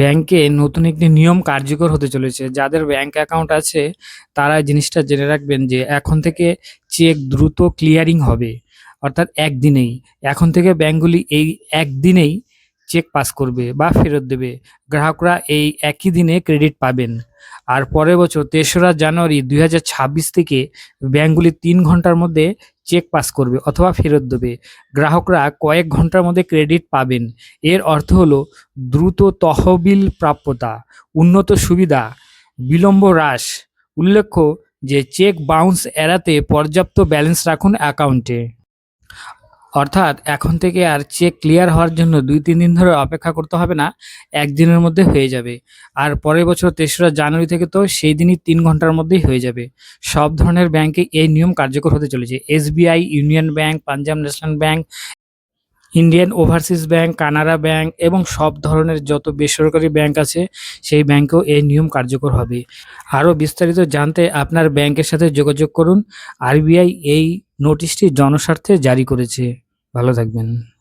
ব্যাংকে নতুন একটি নিয়ম কার্যকর হতে চলেছে। যাদের ব্যাংক অ্যাকাউন্ট আছে তারা জিনিসটা জেনে রাখবেন যে এখন থেকে চেক দ্রুত ক্লিয়ারিং হবে, অর্থাৎ একদিনেই। এখন থেকে ব্যাংকগুলি এই একদিনেই চেক পাস করবে বা ফেরত দেবে। গ্রাহকরা এই একই দিনে ক্রেডিট পাবেন। আর পরের বছর তেসরা জানুয়ারি দুই হাজার ছাব্বিশ থেকে ব্যাংকগুলি তিন ঘণ্টার মধ্যে চেক পাস করবে অথবা ফেরত দেবে। গ্রাহকরা কয়েক ঘণ্টার মধ্যে ক্রেডিট পাবেন। এর অর্থ হলো দ্রুত তহবিল প্রাপ্যতা, উন্নত সুবিধা, বিলম্ব হ্রাস। উল্লেখ্য যে চেক বাউন্স এড়াতে পর্যাপ্ত ব্যালেন্স রাখুন অ্যাকাউন্টে অর্থাৎ এখন থেকে আর চেক ক্লিয়ার হওয়ার জন্য দুই, তিন দিন ধরে অপেক্ষা করতে হবে না, একদিনের মধ্যে হয়ে যাবে। আর পরের বছর তেসরা জানুয়ারি থেকে তো সেই দিনই তিন ঘণ্টার মধ্যেই হয়ে যাবে। সব ধরনের ব্যাংকে এই নিয়ম কার্যকর হতে চলেছে। SBI Union Bank Punjab National Bank Indian Overseas Bank, Canara Bank এবং সব ধরনের যত বেসরকারি ব্যাংক আছে, সেই ব্যাংকেও এই নিয়ম কার্যকর হবে। আরও বিস্তারিত জানতে আপনার ব্যাংকের সাথে যোগাযোগ করুন। আরবিআই এই নোটিশটি জনস্বার্থে জারি করেছে। ভালো থাকবেন।